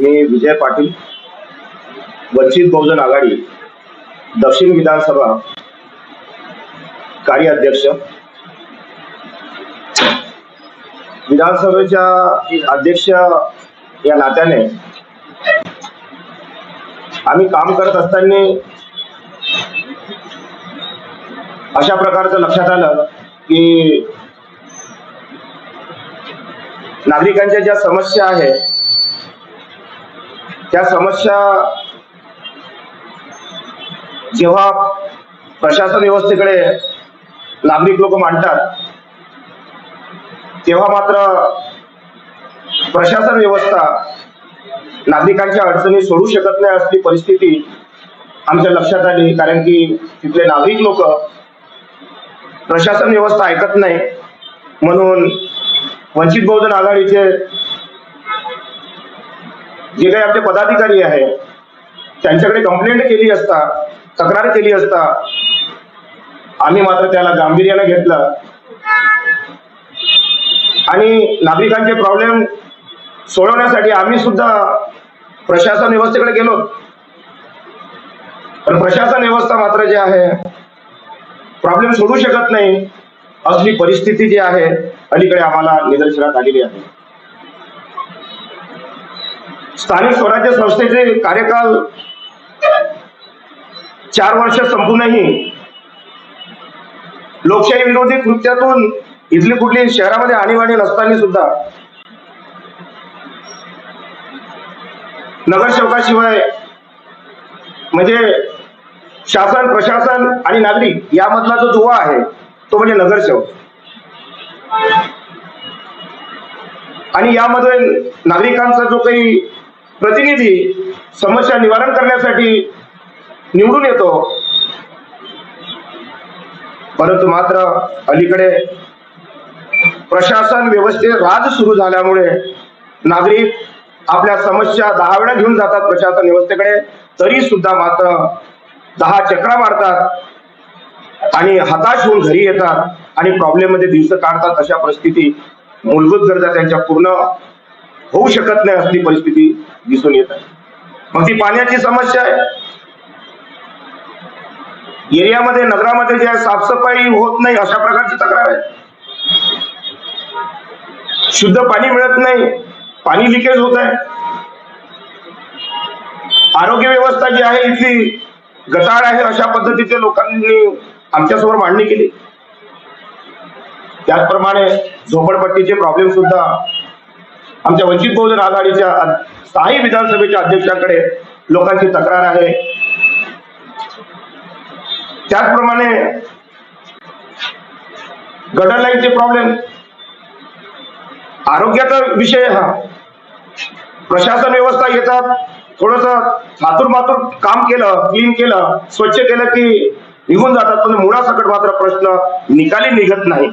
मी विजय पाटील वंचित बहुजन आघाडी दक्षिण विधानसभा कार्याध्यक्ष. विधानसभेच्या अध्यक्ष या नात्याने आम्ही काम करत असताना अशा प्रकारचं लक्षात आलं की नागरिकांच्या ज्या समस्या आहेत त्या समस्या जेव्हा प्रशासन व्यवस्थेकडे नागरिक लोक मांडतात तेव्हा मात्र प्रशासन व्यवस्था नागरिकांच्या अडचणी सोडू शकत नाही असली परिस्थिती आमच्या लक्षात आली. कारण की तिथले नागरिक लोक प्रशासन व्यवस्था ऐकत नाही. म्हणून वंचित बहुजन आघाडीचे जे काही आमचे पदाधिकारी आहेत त्यांच्याकडे कंप्लेंट केली असता तक्रार केली असता आम्ही मात्र त्याला गांभीर्याने घेतलं. आणि नागरिकांचे प्रॉब्लेम सोडवण्यासाठी आम्ही सुद्धा प्रशासन व्यवस्थेकडे गेलो. पण प्रशासन व्यवस्था मात्र जे आहे प्रॉब्लेम सोडू शकत नाही असली परिस्थिती जी आहे अलीकडे आम्हाला निदर्शनात आलेली आहे. स्थानिक स्वराज्य संस्थेचे कार्यकाल चार वर्ष संपूनही लोकशाही विरोधी कृत्यातून इथली कुठली शहरामध्ये आणीबाणी नसताना सुद्धा नगरसेवकाशिवाय म्हणजे शासन प्रशासन आणि नागरिक यामधला जो दुवा आहे तो म्हणजे नगरसेवक आणि यामध्ये नागरिकांचा जो काही प्रतिनिधी समस्या निवारण करण्यासाठी निवडून येतो. परंतु मात्र अलीकडे प्रशासन व्यवस्थेत राज सुरू झाल्यामुळे नागरिक आपल्या समस्या दहा वेळा घेऊन जातात प्रशासन व्यवस्थेकडे तरी सुद्धा मात्र दहा चक्रा मारतात आणि हताश होऊन घरी येतात आणि प्रॉब्लेममध्ये दिवस काढतात अशा परिस्थिती मूलभूत गरजा त्यांच्या पूर्ण होऊ शकत नाही असली परिस्थिती दिसून येत आहे. मग ती पाण्याची समस्या आहे. एरियामध्ये नगरामध्ये जे साफसफाई होत नाही अशा प्रकारची तक्रार आहे. शुद्ध पाणी मिळत नाही पाणी लिकेज होत आहे. आरोग्य व्यवस्था जी आहे इथली गटाळ आहे अशा पद्धतीचे लोकांनी आमच्यासमोर मांडणी केली. त्याचप्रमाणे झोपडपट्टीचे प्रॉब्लेम सुद्धा आमच्या वंचित बहुजन आघाडीच्या स्थायी विधानसभेच्या अध्यक्षाकडे लोकांची तक्रार आहे. त्याचप्रमाणे गटर लाईनचे प्रॉब्लेम आरोग्याचा विषय हा. प्रशासन व्यवस्था येतात. थोडस मातूर मातूर काम केलं क्लीन केलं स्वच्छ केलं की निघून जातात. पण मुळासकट मात्र प्रश्न निकाली निघत नाही.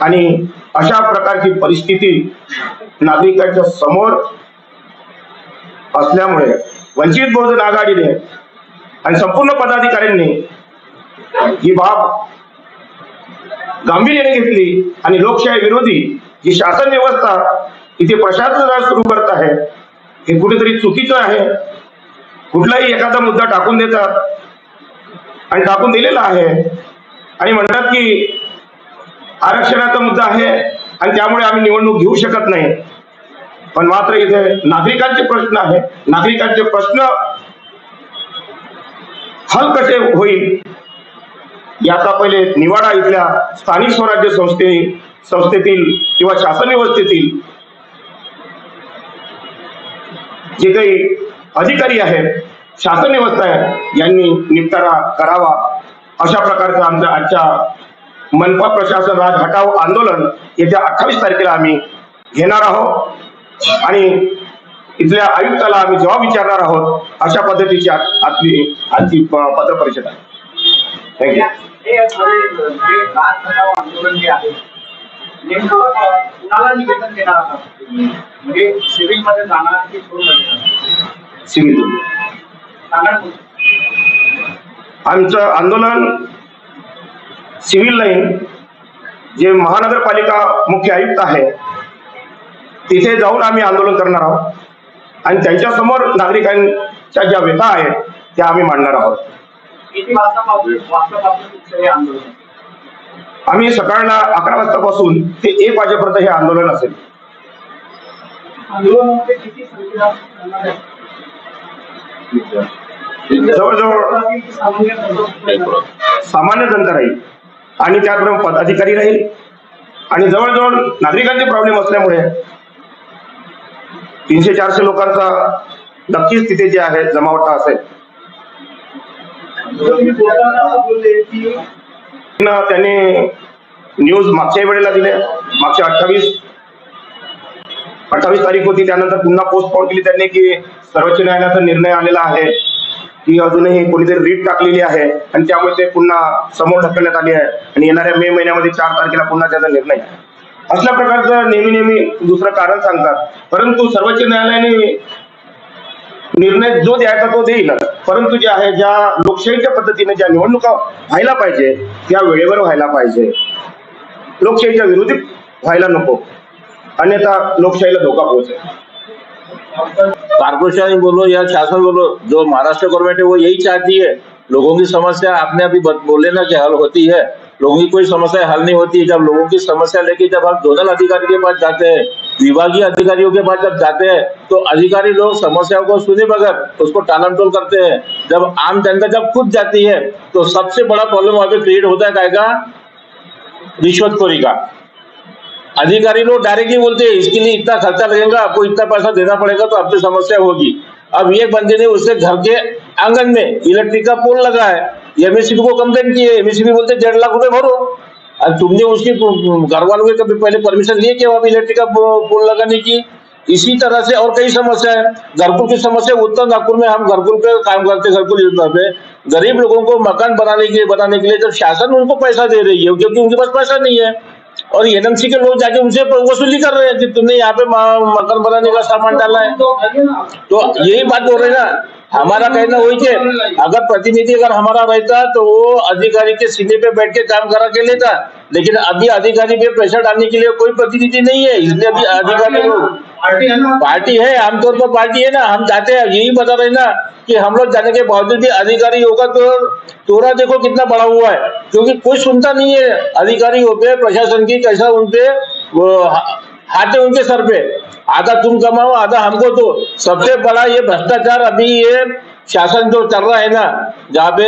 आणि अशा प्रकारची परिस्थिती नागरिकांच्या समोर असल्यामुळे वंचित बहुजन आघाडीने आणि संपूर्ण पदाधिकाऱ्यांनी ही बाब गांभीर्याने घेतली आणि लोकशाही विरोधी जी शासन व्यवस्था इथे प्रशासन सुरू करत आहे हे कुठेतरी चुकीचं आहे. कुठलाही एखादा मुद्दा टाकून देतात आणि टाकून दिलेला आहे. आणि म्हणतात की आरक्षणाचा मुद्दा आहे आणि त्यामुळे आम्ही निवडणूक घेऊ शकत नाही. पण मात्र इथे नागरिकांचे प्रश्न आहे. नागरिकांचे प्रश्न हल कसे होईल? याचा पहिले निवाडा इथल्या स्थानिक स्वराज्य संस्थे संस्थेतील किंवा शासन व्यवस्थेतील जे काही अधिकारी आहेत शासन व्यवस्था आहे यांनी निपटारा करावा. अशा प्रकारचा आमचा आजच्या मनपा प्रशासन राज हटाव आंदोलन येत्या अठ्ठावीस तारखेला आम्ही घेणार आहोत. आणि इथल्या आयुक्ताला आम्ही जबाब विचारणार आहोत. अशा पद्धतीची आजची आजची पत्र परिषद आहे. थँक्यू हे? म्हणजे. आमचं आंदोलन सिव्हिल लाईन जे महानगरपालिका मुख्य आयुक्त आहे तिथे जाऊन आम्ही आंदोलन करणार आहोत आणि त्यांच्यासमोर नागरिकांच्या ज्या व्यथा आहेत त्या आम्ही मांडणार आहोत? आम्ही सकाळला अकरा वाजतापासून ते एक वाजेपर्यंत हे आंदोलन असेल आहे? जवळजवळ सामान्य जनता राहील आणि त्याचबरोबर पदाधिकारी राहील. आणि जवळजवळ नागरिकांचे प्रॉब्लेम असल्यामुळे तीनशे चारशे लोकांचा नक्कीच तिथे जे आहे जमावटा असेल. त्याने न्यूज मागच्या वेळेला दिले मागच्या अठ्ठावीस अठ्ठावीस तारीख होती. त्यानंतर पुन्हा पोस्टपोन केली त्यांनी की सर्वोच्च न्यायालयाचा निर्णय आलेला आहे. की अजूनही कोणीतरी रीट टाकलेली आहे आणि त्यामुळे ते पुन्हा समोर ढकलण्यात आली आहे. आणि येणाऱ्या मे महिन्यामध्ये चार तारखेला पुन्हा त्याचा निर्णय. असल्या अशा प्रकारचं नेहमी नेहमी दुसरं कारण सांगतात. परंतु सर्वोच्च न्यायालयाने निर्णय जो द्यायचा तो देईल परंतु जे आहे ज्या लोकशाहीच्या पद्धतीने ज्या निवडणुका व्हायला पाहिजे त्या वेळेवर व्हायला पाहिजे. लोकशाहीच्या विरोधी व्हायला नको. अन्यथा लोकशाहीला धोका पोहोचेल. कारपोरेशन बोलो या शासन बोलो, जो महाराष्ट्र गवर्नमेंट है, वो यही चाहती है। लोगों की समस्या आपने अभी बोले ना कि हल होती है। लोगों की कोई समस्या हल नहीं होती। जब लोगों की समस्या लेके जब हम जोनल अधिकारी के पास जाते हैं, विभागीय अधिकारियों के पास जब जाते हैं तो अधिकारी लोग समस्याओं को सुने बगैर उसको टालमटोल करते हैं। जब आम जनता जब खुद जाती है तो सबसे बड़ा प्रॉब्लम वहाँ पे क्रिएट होता है का रिश्वतखोरी का। अधिकारी लोग डायरेक्टली बोलते हैं, इसके लिए इतना खर्चा लगेगा, आपको इतना पैसा देना पड़ेगा तो आपकी समस्या होगी। अब ये बंदे ने उसके घर के आँगन में इलेक्ट्रिक का पोल लगा है। एमएससीबी को कंप्लेंट की है एमएससीबी बोलते डेढ़ लाख रुपए भरो। और तुमने उसकी घर वालों के कभी पहले परमिशन लिए क्या इलेक्ट्रिक का पोल लगाने की? इसी तरह से और कई समस्या है। घरकुल की समस्या, उत्तर नागपुर में हम घरकुल पे काम करते घरकुल योजना पे। गरीब लोगों को मकान बनाने के लिए, बनाने के लिए जब शासन उनको पैसा दे रही है, क्योंकि उनके पास पैसा नहीं है। और एनएमसी के लोग जाके उनसे वसूली कर रहे हैं कि तुमने यहाँ पे मकान बनाने का सामान डाला है। तो यही बात बोल रहे हैं ना। हमारा कहना वही कि अगर प्रतिनिधि अगर हमारा रहता तो वो अधिकारी के सीने पे बैठ के काम करा के लेता। लेकिन अभी अधिकारी पे प्रेशर डालने के लिए कोई प्रतिनिधि नहीं है। इसलिए अभी अधिकारी पार्टी है है आमतौर पर पार्टी है ना। हम जाते हैं यही बता रहे ना कि हम लोग जाने के बावजूद भी अधिकारी होगा तो तोरा देखो कितना बड़ा हुआ है। क्योंकि कोई सुनता नहीं है अधिकारी होते प्रशासन की कैसा उनपे हा- है उनके सर पे। आधा तुम कमाओ, आधा हमको दो। सबसे बड़ा ये भ्रष्टाचार अभी ये शासन जो चल रहा है ना, जहाँ पे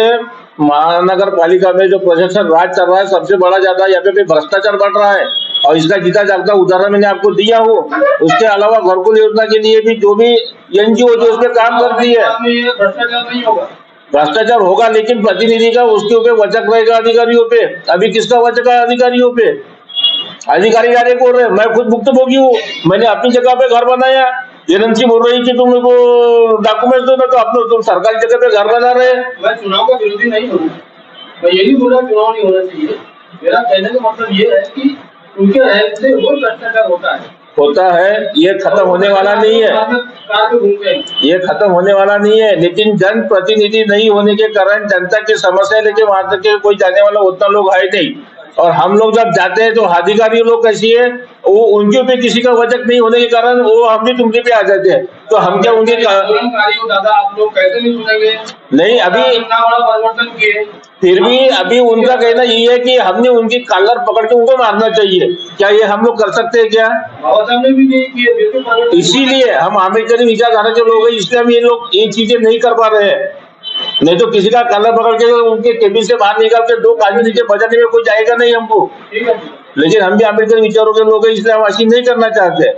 महानगर पालिका में जो प्रशासन राज चल रहा है, सबसे बड़ा ज़्यादा यहाँ पे भ्रष्टाचार बढ़ रहा है। और इसका जीता जागता उदाहरण मैंने आपको दिया हूँ। उसके अलावा घरकुल योजना के लिए भी जो भी एनजीओ जो उस पर काम करती है। भ्रष्टाचार होगा, लेकिन प्रतिनिधि का उसके ऊपर वचक रहेगा अधिकारियों पे। अभी किसका वचक है अधिकारियों पे? अधिकारी जाने बोल रहे मैं खुद भुक्तभोगी हूँ। मैंने अपनी जगह पे घर बनाया। एजेंसी बोल रही कि तुम मेरे को डॉक्यूमेंट दो ना तो अपने तुम सरकारी जगह पे घर बना रहे मैं चुनाव का विरोधी नहीं हूँ। मैं ये नहीं बोल चुनाव नहीं होना चाहिए। मेरा कहने का मतलब ये है कि उनके रहने से वो भ्रष्टाचार होता है। होता है ये खत्म होने वाला नहीं है। ये खत्म होने वाला नहीं है लेकिन जन प्रतिनिधि नहीं होने के कारण जनता की समस्या लेके वहां तक के कोई जाने वाला उतना लोग है नहीं। और हम लोग जब जाते हैं तो अधिकारी लोग कैसी है? वो उनके ऊपर किसी का वजह नहीं होने के कारण वो हम भी तुमके पे आ जाते हैं। तो हम क्या उनके का- दादा आप लोग कैसे नहीं नहीं अभी परिवर्तन किए। फिर भी अभी उनका कहना ये है कि हमने उनकी कालर पकड़ के उनको मारना चाहिए। क्या ये हम लोग कर सकते हैं क्या? इसीलिए हम अमेरिकन विचारधारा के लोग हैं इसलिए हम ये लोग ये चीज़ें नहीं कर पा रहे हैं। नहीं तो किसी का कलर पकड़ के उनके केबिन से बाहर निकाल के दो काजू नीचे बजाने में कोई जाएगा नहीं हमको। लेकिन हम भी अमेरिकन विचारों के लोग हैं इसलिए हम ऐसी नहीं करना चाहते।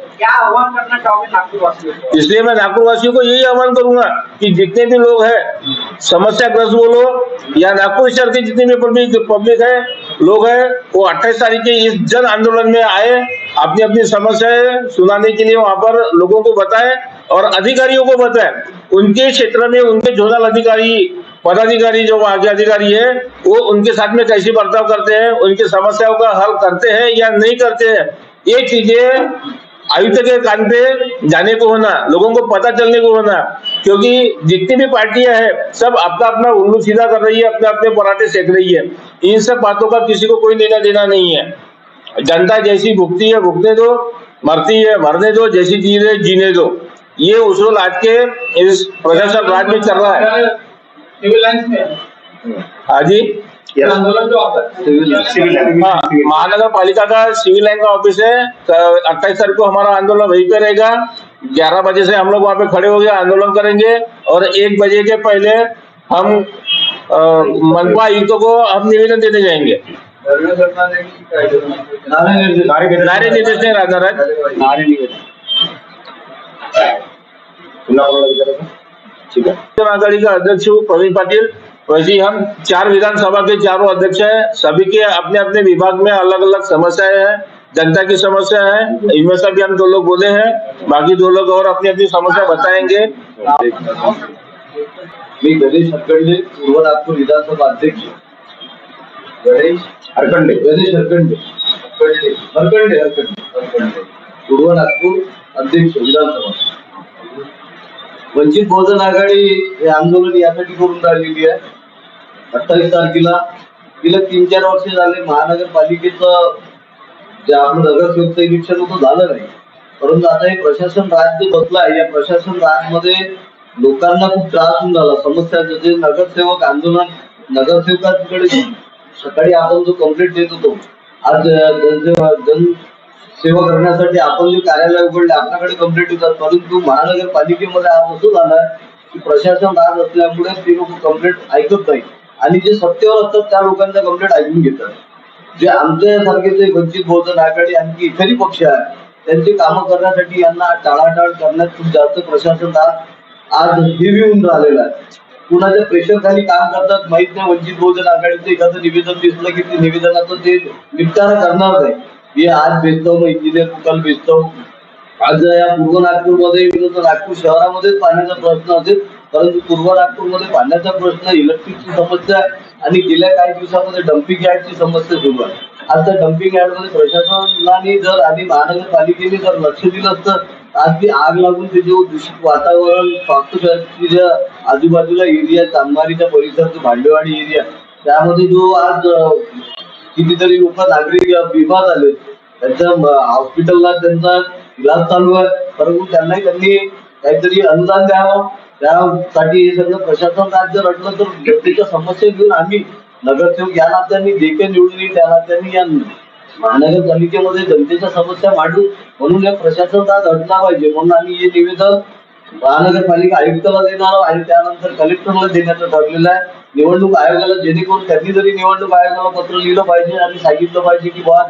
इसलिए मैं नागपुर वासियों को यही आह्वान करूँगा कि जितने भी लोग हैं समस्याग्रस्त लोग या नागपुर शहर के जितने भी पब्लिक पब्लिक है लोग हैं वो अट्ठाईस तारीख के इस जन आंदोलन में आए अपनी अपनी समस्याएँ सुनाने के लिए वहाँ पर लोगों को बताएँ और अधिकारियों को बताएँ उनके क्षेत्र में उनके जोनल अधिकारी, पदाधिकारी जो वहाँ के अधिकारी है, वो उनके साथ में कैसे बर्ताव करते हैं, उनकी समस्याओं का हल करते हैं या नहीं करते हैं, ये चीज़ें आयुक्त के कान पे जाने को होना, लोगों को पता चलने को होना, क्योंकि जितनी भी पार्टियाँ हैं, सब अपना अपना उल्लू सीधा कर रही है अपने अपने पराठे सेक रही है, इन सब बातों का किसी को कोई लेना देना नहीं है। जनता जैसी भुगती है भुगतने दो, मरती है, मरने दो, जैसी चीज़ है जीने दो। ये उसूल आज के इस प्रशासन राज में चल रहा है। सिविल लाइन्स में हाँ। जी। ये आंदोलन जो आपका सिविल सिविल लाइन हाँ महानगर पालिका का सिविल लाइन का ऑफ़िस है। अट्ठाईस तारीख को हमारा आंदोलन वहीं पे रहेगा। ग्यारह बजे से हम लोग वहाँ पे खड़े हो गए आंदोलन करेंगे और एक बजे के पहले हम मनपा आयुक्तों को हम निवेदन देने जाएँगे? नारे निर्देश नहीं राहणार आहेत नारे निवेदन। कोणाला विचारायचं ठीक का अध्यक्ष हूँ, प्रवीण पाटिल। वैसे हम चार विधानसभा के चारों अध्यक्ष हैं। सभी के अपने अपने विभाग में अलग अलग समस्याएँ हैं। जनता की समस्या है, इनमें से भी हम दो लोग बोले हैं। बाकी दो लोग और अपनी अपनी समस्या बताएँगे। विधानसभा अध्यक्ष। वंचित बहुजन आघाडी हे आंदोलन यासाठी करून राहिलेली आहे. अठ्ठावीस तारखेला गेल्या तीन चार वर्ष झाले महानगरपालिकेचं जे आपलं नगरसेवकचं इलेक्शन होतं झालं नाही. परंतु आता हे प्रशासन राज जे बसलं आहे. या प्रशासन राजमध्ये लोकांना खूप त्रास होऊन झाला समस्या जे नगरसेवक आंदोलन नगरसेवकांकडे सकाळी आपण जो कंप्लेंट देत होतो आज जन सेवा करण्यासाठी आपण जे कार्यालय उघडले आपल्याकडे कंप्लेंट होतात. परंतु महानगरपालिकेमध्ये आज असं झालं की प्रशासन राहत असल्यामुळे ते लोक कंप्लेंट ऐकत नाही. आणि जे सत्तेवर असतात त्या लोकांच्या कंप्लेंट ऐकून घेतात. जे आमच्यासारखे जे वंचित बहुजन आघाडी आणखी इतरही पक्ष आहेत त्यांची कामं करण्यासाठी यांना टाळाटाळ करण्यात खूप जास्त प्रशासन आज आज हेवी होऊन राहिलेलं आहे. कुणाच्या प्रेशर खाली काम करतात माहीत नाही वंचित बहुजन आघाडीचं एखादं निवेदन दिसलं की ते निवेदनाचं ते निपटारा करणार नाही. हे आज भेटतो मग इंजिनियर कुकाल भेटतो आज या पूर्व नागपूरमध्ये नागपूर शहरामध्येच पाण्याचा प्रश्न असेल परंतु पूर्व नागपूरमध्ये पाण्याचा प्रश्न इलेक्ट्रिकची समस्या आणि गेल्या काही दिवसामध्ये डम्पिंग यार्डची समस्या सुरू आहे. आज त्या डम्पिंग यार्डमध्ये प्रशासनाने जर आणि महानगरपालिकेने जर लक्ष दिलं असतं आज ती आग लागून ते जो दूषित वातावरण ज्या आजूबाजूला एरिया चांदमारीच्या परिसरात भांडेवाडी एरिया त्यामध्ये जो आज कितीतरी लोक नागरिक बिमार झाले त्यांच्या हॉस्पिटलला त्यांचा इलाज चालू आहे. परंतु त्यांनाही त्यांनी काहीतरी अनुदान द्यावं. त्यासाठी हे सगळं प्रशासन राज्य रटलं तर जनतेच्या समस्या घेऊन आम्ही नगरसेवक या नात्यांनी जे काही निवडून त्या नात्यांनी या महानगरपालिकेमध्ये जनतेच्या समस्या मांडू म्हणून या प्रशासन राज अडला पाहिजे. म्हणून आम्ही हे निवेदन महानगरपालिका आयुक्ताला देणार आणि त्यानंतर कलेक्टरला देण्याचं ठरलेलं आहे. निवडणूक आयोगाला जेणेकरून त्यांनी जरी निवडणूक आयोगाला पत्र लिहिलं पाहिजे आणि सांगितलं पाहिजे की बा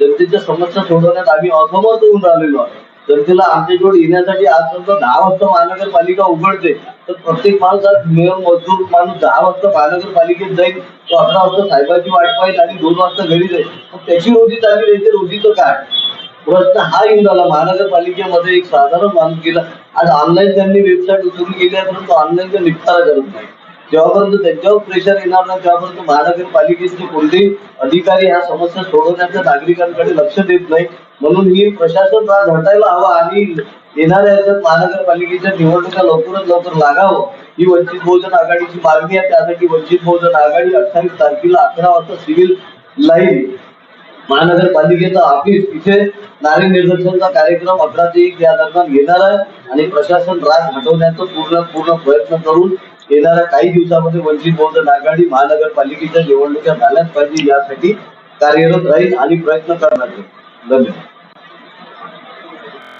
जनतेच्या समस्या सोडवण्यात आम्ही असमर्थ होऊन राहिलेलो आहोत जनतेला आमच्याजवळ येण्यासाठी आज समजा दहा वाजता महानगरपालिका उघडते. तर प्रत्येक माणूस आज नियम मजदूर माणूस दहा वाजता महानगरपालिकेत जाईल. तो अकरा वाजता साहेबांची वाट पाहिजे आणि दोन वाजता घरी जाईल. मग त्याची रोजी चालली राहते रोजीचं काय? प्रश्न हा येऊन झाला महानगरपालिकेमध्ये एक साधारण माणूस गेला. आज ऑनलाईन त्यांनी वेबसाईट उचलून केली आहे परंतु ऑनलाईनचा निपटारा करत नाही. जेव्हापर्यंत त्यांच्यावर प्रेशर येणार नाही तेव्हापर्यंत महानगरपालिकेचे कोणतेही अधिकारी ह्या समस्या सोडवण्याच्या नागरिकांकडे लक्ष देत नाही. म्हणून ही प्रशासन राज हटायला हवा आणि येणाऱ्या याच्यात महानगरपालिकेच्या निवडणुका लवकरात लवकर लागावं. ही वंचित बहुजन आघाडीची मागणी आहे. त्यासाठी वंचित बहुजन आघाडी अठ्ठावीस तारखेला अकरा वाजता सिव्हिल लाईन महानगरपालिकेचं ऑफिस इथे नारे निदर्शनचा कार्यक्रम अकरा ते एक या दरम्यान घेणार आहे. आणि प्रशासन राज हटवण्याचा पूर्ण पूर्ण प्रयत्न करून येणाऱ्या काही दिवसामध्ये वंचित बहुजन आघाडी महानगरपालिकेच्या निवडणुका झाल्याच पाहिजे यासाठी कार्यरत राहील आणि प्रयत्न करणार धन्यवाद.